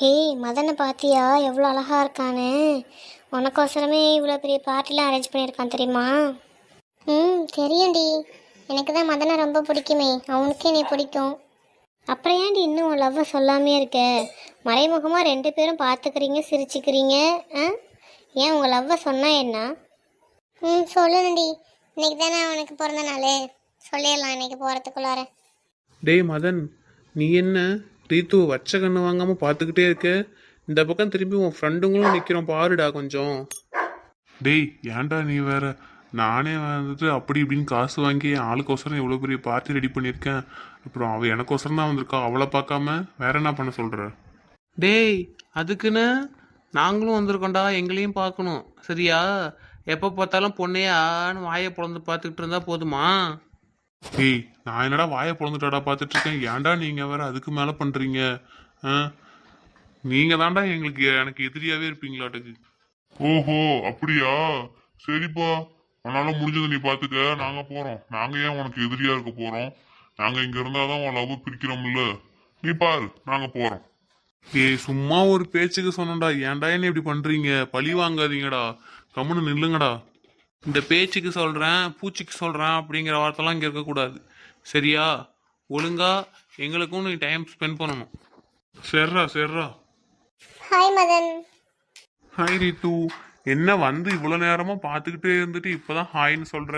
ஹே மதனை பார்த்தியா எவ்வளோ அழகாக இருக்கானே. உனக்கோசரமே இவ்வளோ பெரிய பார்ட்டிலாம் அரேஞ்ச் பண்ணியிருக்கான் தெரியுமா? ம் தெரியும்டி. எனக்கு தான் மதனை ரொம்ப பிடிக்குமே. அவனுக்கே நீ பிடிக்கும். அப்புறம் ஏன்டி இன்னும் உன் லவ்வை சொல்லாமே இருக்க? மறைமுகமாக ரெண்டு பேரும் பார்த்துக்கிறீங்க சிரிச்சுக்கிறீங்க ஆ? ஏன் உங்கள் லவ்வை சொன்னால் என்ன? ம் சொல்லணும்டி. இன்னைக்கு தானே அவனுக்கு பிறந்த நாள். சொல்லிடலாம் இன்னைக்கு போகிறதுக்குள்ளார டேய் மதன் நீ என்ன? ரீத்து வச்ச கண்ணு வாங்காம பார்த்துக்கிட்டே இருக்க. இந்த பக்கம் திரும்பி உன் ஃப்ரெண்டுங்களும் நிற்கிறோம் பாருடா கொஞ்சம். டேய் ஏன்டா நீ வேற? நானே வந்துட்டு அப்படி இப்படின்னு காசு வாங்கி ஆளுக்கோசரம் எவ்வளோ பெரிய பார்ட்டி ரெடி பண்ணியிருக்கேன். அப்புறம் அவள் எனக்கோசரம் தான் வந்திருக்கா. அவளை பார்க்காம வேற என்ன பண்ண சொல்ற? டேய் அதுக்குன்னு நாங்களும் வந்திருக்கோம்டா எங்களையும் பார்க்கணும். சரியா? எப்போ பார்த்தாலும் பொண்ணையே ஆன்னு வாயை பிளந்து பார்த்துக்கிட்டு இருந்தா போதுமா? டேய் நான் என்னடா வாயை பிறந்துட்டாடா பார்த்துட்டு இருக்கேன் ஏன்டா நீங்க வேற அதுக்கு மேலே பண்றீங்க? ஆ? நீங்க தான்டா எங்களுக்கு எனக்கு எதிரியாவே இருப்பீங்களாட்டுக்கு. ஓஹோ அப்படியா? சரிப்பா. உன்னால முடிஞ்சதை நீ பாத்துக்க. நாங்க போறோம். நாங்க ஏன் உனக்கு எதிரியா இருக்க போறோம்? நாங்க இங்க இருந்தாதான் உன் லவ் பிரிக்கிறோம்ல. நீ பாரு நாங்க போறோம். ஏய் சும்மா ஒரு பேச்சுக்கு சொன்னேன்டா. ஏன்டா என்ன இப்படி பண்றீங்க? பழி வாங்காதீங்கடா. கம்முன்னு நில்லுங்கடா. இந்த பேச்சுக்கு சொல்றேன் பூச்சிக்கு சொல்றேன் அப்படிங்கிற வார்த்தைலாம் இங்க இருக்கக்கூடாது சரியா? ஒழுங்கா எங்களுக்கும் நீ டைம் ஸ்பெண்ட் பண்ணணும். சரிடா சரிடா ஹாய் மதன். ஹாய் ரீத்து. என்ன வந்து இவ்வளவு நேரமா பாத்துக்கிட்டே இருந்துட்டு இப்பதான் ஹாய்ன்னு சொல்ற?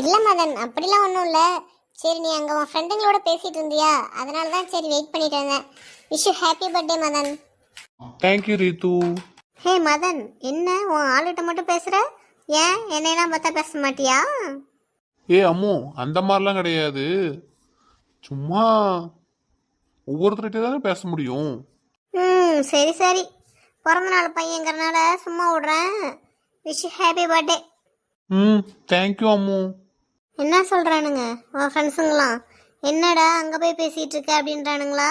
இல்லை மதன். அப்படிலாம் ஒன்றும் இல்லை. சரி நீ அங்கே உன் ஃப்ரெண்டுங்களோட பேசிட்டு இருந்தியா? அதனால தான் சரி வெயிட் பண்ணிட்டு இருந்தேன். Wish you happy birthday Madan. Thank you Ritu. Hey Madan. என்ன? உன் ஆளுகிட்ட மட்டும் பேசுகிற ஏன்? என்னையெல்லாம் பார்த்தா பேச மாட்டியா ஏ அம்மு அந்த மாதிரிலாம் கிடையாது. சும்மா ஒவ்வொருத்தர்கிட்ட தானே பேச முடியும். ம் சரி சரி. பிறந்த நாள் பையங்கிறனால சும்மா விடுறேன். விஷ் ஹாப்பி பர்த்டே ம் தேங்க்யூ அம்மு. என்ன சொல்கிறானுங்க உன் ஃப்ரெண்ட்ஸுங்களாம் என்னடா அங்கே போய் பேசிகிட்டு இருக்க அப்படின்றானுங்களா?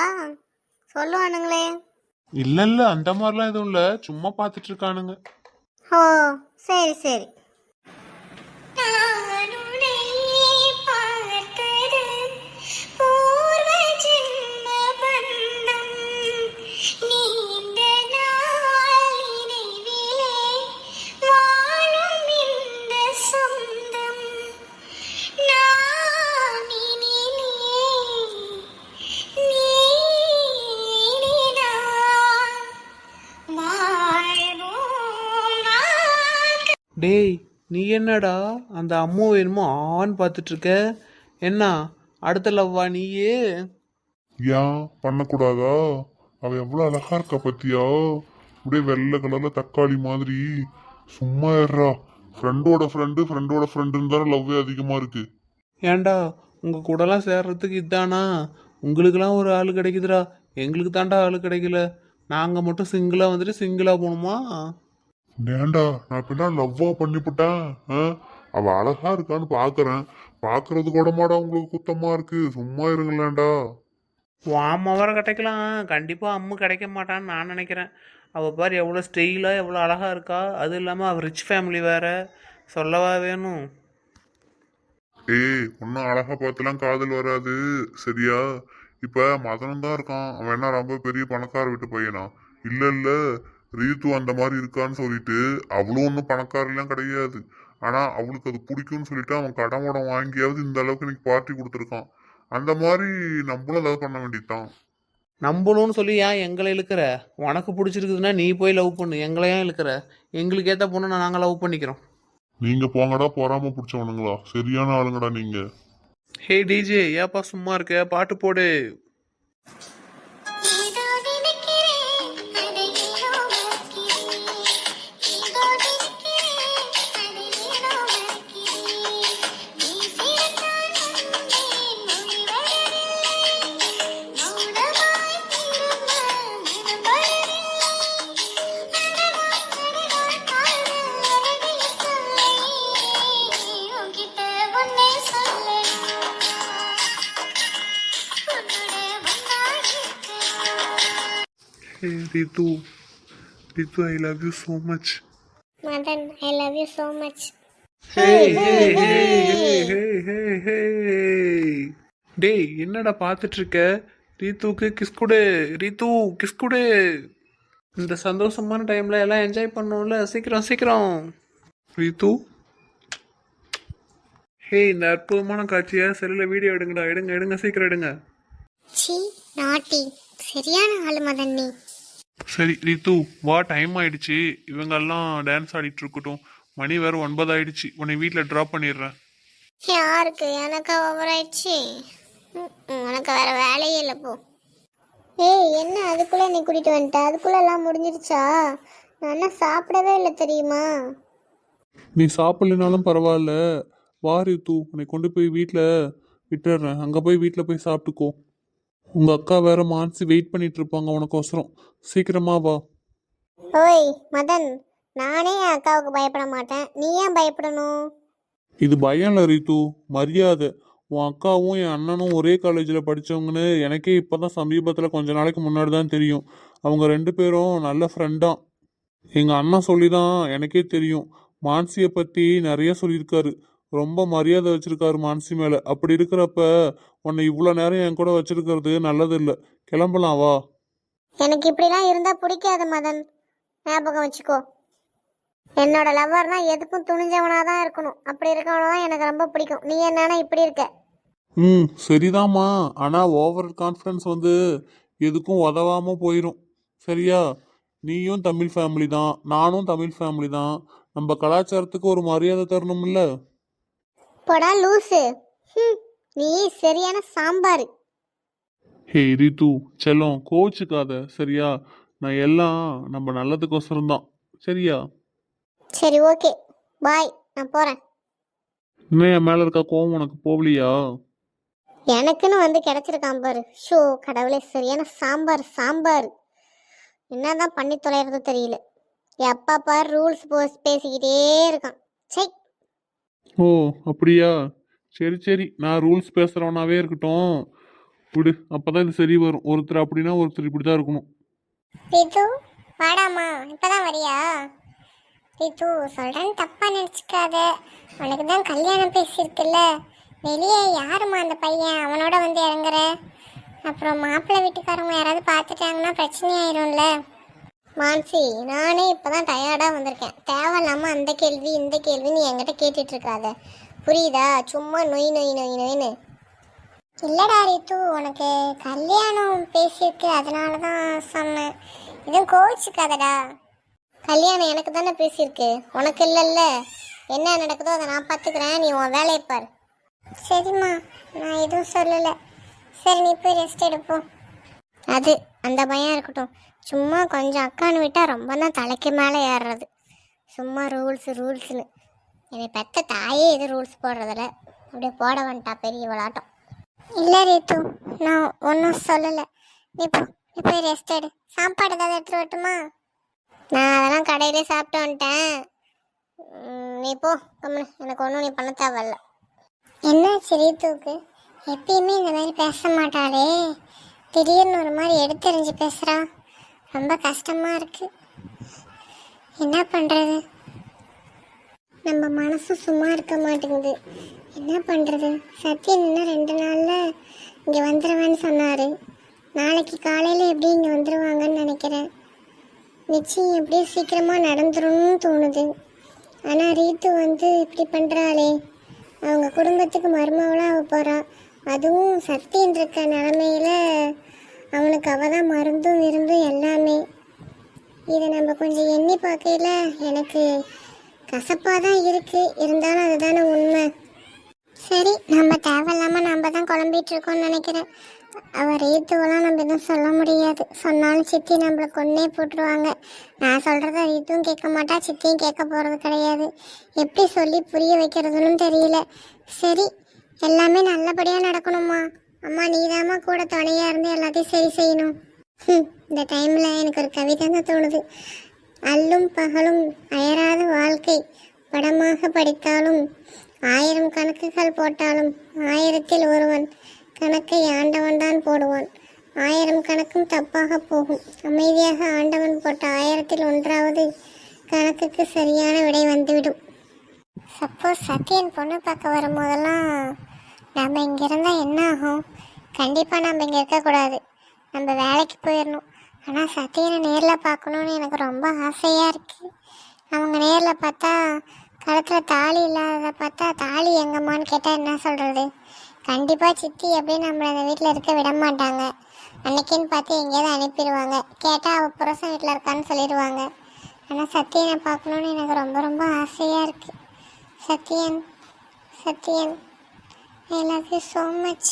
சொல்லுவானுங்களே. இல்ல இல்ல அந்த மாதிரிலாம் எதுவும் இல்ல. சும்மா பார்த்துட்டு இருக்கானுங்க ஓ சரி சரி. நீ என்னடா அந்த அம்மு வேணுமோ ஆன் பார்த்துட்டு இருக்க என்ன அடுத்த லவ்வா நீயே? ஏன்? பண்ணக்கூடாதா? அவ எவ்வளவு அழகா இருக்கா பத்தியா? அப்படியே வெள்ளை கலர்ல தக்காளி மாதிரி. சும்மா ஏறா ஃப்ரெண்டோட ஃப்ரெண்டு ஃப்ரெண்டோட ஃப்ரெண்டுன்னு தானே லவ்வே அதிகமா இருக்கு. ஏன்டா உங்க கூடலாம் சேர்றதுக்கு இதானா? உங்களுக்கெல்லாம் ஒரு ஆள் கிடைக்குதுடா. எங்களுக்கு தான்டா ஆள் கிடைக்கல. நாங்க மட்டும் சிங்கிளா வந்துட்டு சிங்கிளா போகணுமா ஏன்டா நான் இப்ப லவ்வா பண்ணிவிட்டேன் அவ அழகா இருக்கான்னு பாக்குறேன். பாக்குறது கூட மாடா உங்களுக்கு குத்தமா இருக்கு. சும்மா இருங்களேன்டா. வாமவரை கிடைக்கலாம் கண்டிப்பா அம்மு கிடைக்க மாட்டான்னு நான் நினைக்கிறேன். அவ பாரு எவ்வளோ ஸ்டெயிலாக எவ்வளோ அழகா இருக்கா? அது இல்லாமல் அவ ரிச் ஃபேமிலி வேற. சொல்லவா வேணும் ஏய் ஒன்னும் அழகா பார்த்துலாம் காதல் வராது. சரியா? இப்ப மதனம் தான் இருக்கான். அவன் என்ன ரொம்ப பெரிய பணக்கார வீட்டு பையனா? இல்ல இல்ல. ரீத்து அந்த மாதிரி இருக்கான்னு சொல்லிட்டு அவளும் ஒன்றும் பணக்காரெல்லாம் கிடையாது. ஆனா அவளுக்கு அது பிடிக்கும்னு சொல்லிட்டு அவன் கடன் உடம் வாங்கியாவது இந்த அளவுக்கு இன்னைக்கு பார்ட்டி கொடுத்துருக்கான். அந்த மாதிரி நம்மளும் ஏதாவது பண்ண வேண்டியதுதான். நம்பணும்னு சொல்லி ஏன் எங்களை இழுக்கிற? உனக்கு பிடிச்சிருக்குதுன்னா நீ போய் லவ் பண்ணு. எங்களை ஏன் இழுக்கிற? எங்களுக்கு ஏற்ற பொண்ணு நாங்கள் லவ் பண்ணிக்கிறோம். நீங்க போங்கடா பொறாம பிடிச்சவனுங்களா? சரியான ஆளுங்கடா நீங்க. ஹே டிஜே ஏப்பா சும்மா இருக்க? பாட்டு போடு. Hey Ritu Ritu I love you so much Madan I love you so much hey hey hey hey hey hey hey டேய் என்னடா பார்த்துட்டு இருக்க ரீத்துவுக்கு கிஸ் கொடு ரீத்து கிஸ் கொடு. இந்த சந்தோஷமான டைமில் எல்லாம் என்ஜாய் பண்ணோம்ல சீக்கிரம் சீக்கிரம். ரீத்து. ஹே இந்த அற்புதமான காட்சியை செல்லில் வீடியோ எடுங்கடா எடுங்க எடுங்க சீக்கிரம் எடுங்க. சி நாட்டி சரியான ஆளு மதன் நீ சரி ரீத்து வா டைம் ஆயிடுச்சு. இவங்கெல்லாம் டான்ஸ் ஆடிட்டு இருக்கட்டும். மணி வேற ஒன்பது ஆயிடுச்சு. உன்னை வீட்டில் ட்ராப் பண்ணிடுறேன். யாருக்கு? எனக்கு ஓவர் ஆயிடுச்சு. உனக்கு வேற வேலையே இல்லை போ. ஏய் என்ன? அதுக்குள்ள நீ கூட்டிட்டு வந்துட்ட? அதுக்குள்ள எல்லாம் முடிஞ்சிருச்சா நான் சாப்பிடவே இல்லை தெரியுமா? நீ சாப்பிடலனாலும் பரவாயில்ல. வா ரீத்து உன்னை கொண்டு போய் வீட்டில் விட்டுடுறேன். அங்கே போய் வீட்டில் போய் சாப்பிட்டுக்கோ. உங்கள் அக்கா வேற மான்சி வெயிட் பண்ணிட்டு இருப்பாங்க உனக்கோசரம் சீக்கிரமா வா. ஓய் மதன் நானே என் அக்காவுக்கு பயப்பட மாட்டேன். நீ ஏன் பயப்படணும்? இது பயம் இல்லை ரீத்து. மரியாதை. உன் அக்காவும் என் அண்ணனும் ஒரே காலேஜில் படித்தவங்கன்னு எனக்கே இப்போ தான் சமீபத்தில் கொஞ்ச நாளைக்கு முன்னாடி தான் தெரியும். அவங்க ரெண்டு பேரும் நல்ல ஃப்ரெண்டாம் எங்கள் அண்ணன் சொல்லி தான் எனக்கே தெரியும். மான்சியை பற்றி நிறைய சொல்லியிருக்காரு. ரொம்ப மரியாதை வச்சிருக்காரு மான்சி மேலே. அப்படி இருக்கிறப்ப உன்னை இவ்வளோ நேரம் என் கூட வச்சிருக்கிறது நல்லதில்லை. கிளம்பலாம் வா. எனக்கு இப்படிலாம் இருந்தா பிடிக்காது மதன். ஞாபகம் வச்சுக்கோ. என்னோட லவ்வர்னா எதுக்கும் துணிஞ்சவனா தான் இருக்கணும். அப்படி இருக்கவன தான் எனக்கு ரொம்ப பிடிக்கும். நீ என்னன்னா இப்படி இருக்க. ம் சரிதாம்மா. ஆனால் ஓவர் கான்ஃபிடன்ஸ் வந்து எதுக்கும் உதவாமல் போயிடும் சரியா? நீயும் தமிழ் ஃபேமிலி தான். நானும் தமிழ் ஃபேமிலி தான். நம்ம கலாச்சாரத்துக்கு ஒரு மரியாதை தரணும்ல? போடா லூசு. ஹம், நீ சரியான சாம்பார். ஹே ரித்து செல்லம் கோச்சுக்காத சரியா? நான் எல்லாம் நம்ம நல்லதுக்கோசரம் தான் சரியா? சரி ஓகே. பாய் நான் போறேன். இன்னும் என் மேலே இருக்க கோவம் உனக்கு போகலையா? எனக்குன்னு வந்து கிடைச்சிருக்கான் பாரு. ஷோ கடவுளே சரியான சாம்பார் சாம்பார். என்னதான் பண்ணி தொலைறது தெரியல. என் அப்பா பாரு ரூல்ஸ் போஸ் பேசிக்கிட்டே இருக்கான். சை ஓ அப்படியா? சரி சரி. நான் ரூல்ஸ் பேசுகிறவனாவே இருக்கட்டும். விடு அப்போதான் இது சரி வரும். ஒருத்தர் அப்படின்னா ஒருத்தர் இப்படி தான் இருக்கணும் ரித்து வாடாமா இப்பதான் வரியா? ரித்து சொல்றேன்னு தப்பா நினைச்சுக்காத. உனக்கு தான் கல்யாணம் பேசியிருக்குல்ல. வெளியே யாரும்மா அந்த பையன்? அவனோட வந்து இறங்குற. அப்புறம் மாப்பிள்ளை வீட்டுக்காரங்க யாராவது பார்த்துட்டாங்கன்னா பிரச்சனை ஆயிரும்ல மான்சி நானே இப்பதான் டயர்டாக வந்திருக்கேன். தேவையில்லாமல் அந்த கேள்வி இந்த கேள்வி நீ என்கிட்ட கேட்டுட்டு இருக்காத புரியுதா? சும்மா நொய் நொய் நொய் நொய்னு இல்லடா ரித்து உனக்கு கல்யாணம் பேசியிருக்கு அதனால தான் சொன்னேன். இதுவும் கோவிச்சுக்காதடா. கல்யாணம் எனக்கு தானே பேசியிருக்கு. உனக்கு இல்லைல்ல. என்ன நடக்குதோ அதை நான் பார்த்துக்கிறேன் நீ உன் வேலையை பார். சரிம்மா நான் எதுவும் சொல்லலை. சரி நீ போய் ரெஸ்ட் எடுப்போம் அது அந்த பயம் இருக்கட்டும். சும்மா கொஞ்சம் அக்கான்னு விட்டால் ரொம்ப தான் தலைக்கு மேலே ஏறுறது. சும்மா ரூல்ஸ் ரூல்ஸ்னு. என்னை பெத்த தாயே எது ரூல்ஸ் போடுறதில்ல. அப்படியே போட வந்துட்டா பெரிய விளாட்டம் இல்லை ரீத்து நான் ஒன்றும் சொல்லலை. நீ போ நீ போய் ரெஸ்ட் எடு. சாப்பாடு ஏதாவது எடுத்துகிட்டு வரட்டுமா? நான் அதெல்லாம் கடையிலே சாப்பிட்டு வந்துட்டேன். நீ போ. கம்மனு எனக்கு ஒன்றும் நீ பண்ண தேவையில்ல. என்னாச்சு ரீத்துவுக்கு? எப்பயுமே இந்த மாதிரி பேச மாட்டாளே. திடீர்னு ஒரு மாதிரி எடுத்தெறிஞ்சு பேசுகிறா ரொம்ப கஷ்டமாக இருக்கு. என்ன பண்ணுறது நம்ம மனசு சும்மா இருக்க மாட்டேங்குது. என்ன பண்ணுறது சத்யன் இன்னும் ரெண்டு நாளில் இங்கே வந்துடுவேன்னு சொன்னார். நாளைக்கு காலையில் எப்படி இங்கே வந்துடுவாங்கன்னு நினைக்கிறேன். நிச்சயம் எப்படியே சீக்கிரமாக நடந்துரும்னு தோணுது. ஆனால் ரீத்து வந்து இப்படி பண்ணுறாளே அவங்க குடும்பத்துக்கு மருமவளாக அவ போகிறா அதுவும் சத்தியன் இருக்க நிலமையில அவனுக்கு அவள் தான் மருந்தும் விருந்தும் எல்லாமே. இதை நம்ம கொஞ்சம் எண்ணி பார்க்கையில் எனக்கு கசப்பாக தான் இருக்குது இருந்தாலும் அதுதானே உண்மை. சரி நம்ம தேவையில்லாமல் நம்ம தான் குழம்பிட்டு இருக்கோம்னு நினைக்கிறேன். அவர் ரீத்துவெல்லாம் நம்ம எதுவும் சொல்ல முடியாது. சொன்னாலும் சித்தி நம்மளை கொன்னே போட்டுருவாங்க. நான் சொல்கிறத ரீத்தும் கேட்க மாட்டா சித்தியும் கேட்க போகிறது கிடையாது. எப்படி சொல்லி புரிய வைக்கிறதுன்னு தெரியல. சரி எல்லாமே நல்லபடியாக நடக்கணுமா அம்மா நீதாம்மா கூட துணையாக இருந்து எல்லாத்தையும் சரி செய்யணும். இந்த டைமில் எனக்கு ஒரு கவிதை தான் தோணுது. அல்லும் பகலும் அயராத வாழ்க்கை. படமாக படித்தாலும் ஆயிரம் கணக்குகள் போட்டாலும் ஆயிரத்தில் ஒருவன் கணக்கை ஆண்டவன் தான் போடுவான். ஆயிரம் கணக்கும் தப்பாக போகும். அமைதியாக ஆண்டவன் போட்ட ஆயிரத்தில் ஒன்றாவது கணக்குக்கு சரியான விடை வந்துவிடும். சப்போஸ் சத்யன் பொண்ணு பார்க்க வரும்போதெல்லாம் நம்ம இங்கே இருந்தால் என்ன ஆகும்? கண்டிப்பாக நம்ம இங்கே இருக்கக்கூடாது நம்ம வேலைக்கு போயிடணும் ஆனால் சத்தியனை நேரில் பார்க்கணுன்னு எனக்கு ரொம்ப ஆசையாக இருக்குது அவங்க நேரில் பார்த்தா கழுத்தில் தாலி இல்லாததை பார்த்தா தாலி எங்கம்மான்னு கேட்டால் என்ன சொல்கிறது கண்டிப்பாக சித்தி எப்படி நம்மளை அந்த வீட்டில் இருக்க விட மாட்டாங்க. அன்னைக்குன்னு பார்த்து எங்கேயாவது அனுப்பிடுவாங்க. கேட்டால் அவள் புருஷன் வீட்டில் இருக்கான்னு சொல்லிடுவாங்க. ஆனால் சத்தியனை பார்க்கணுன்னு எனக்கு ரொம்ப ரொம்ப ஆசையாக இருக்குது Sathyan Sathyan I love you so much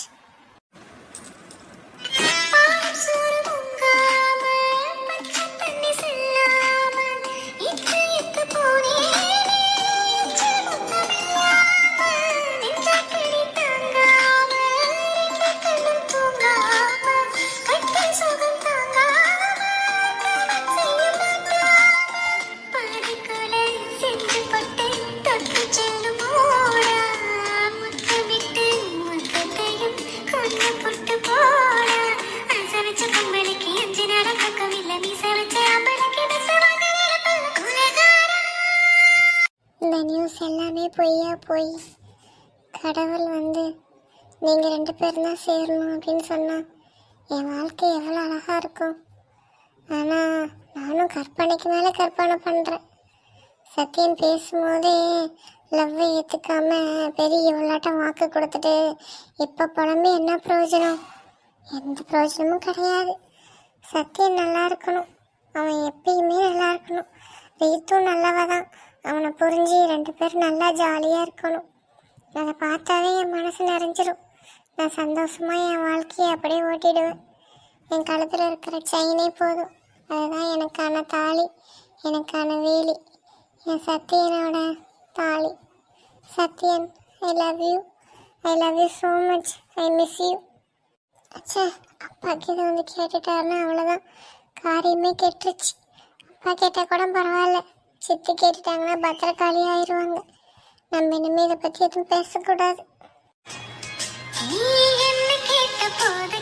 எல்லாமே போய் கடவுள் வந்து நீங்கள் ரெண்டு பேரும் தான் சேரணும் அப்படின்னு சொன்னால் என் வாழ்க்கை எவ்வளோ அழகாக இருக்கும். ஆனால் நானும் கற்பனைக்கு மேலே கற்பனை பண்ணுறேன் சத்தியம் பேசும்போதே லவ்வை ஏற்றுக்காம பெரிய விளாட்டம் வாக்கு கொடுத்துட்டு இப்போ புலம்பி என்ன பிரயோஜனம்? எந்த பிரயோஜனமும் கிடையாது. சத்தியம் நல்லா இருக்கணும். அவன் எப்பயுமே நல்லா இருக்கணும். ரீத்தும் நல்லவ தான் அவனை புரிஞ்சு ரெண்டு பேரும் நல்லா ஜாலியாக இருக்கணும். அதை பார்த்தாவே என் மனசு நிறைஞ்சிரும். நான் சந்தோஷமாக என் வாழ்க்கையை அப்படியே ஓட்டிடுவேன். என் கழுத்தில் இருக்கிற செயினே போதும். அதுதான் எனக்கான தாலி எனக்கான வேலி. என் சத்தியனோட தாலி. Sathyan I love you I love you so much I miss you அச்சா அப்பாக்கு இதை வந்து கேட்டுட்டாருன்னா அவ்வளோதான் காரியமே கெட்டுருச்சு. அப்பா கேட்டால் கூட பரவாயில்ல. சித்தி கேட்டுட்டாங்கன்னா பத்திரக்காளி ஆயிடுவாங்க நம்ம இனிமே இதை பற்றி எதுவும் பேசக்கூடாது. நீ என்ன கேட்ட போது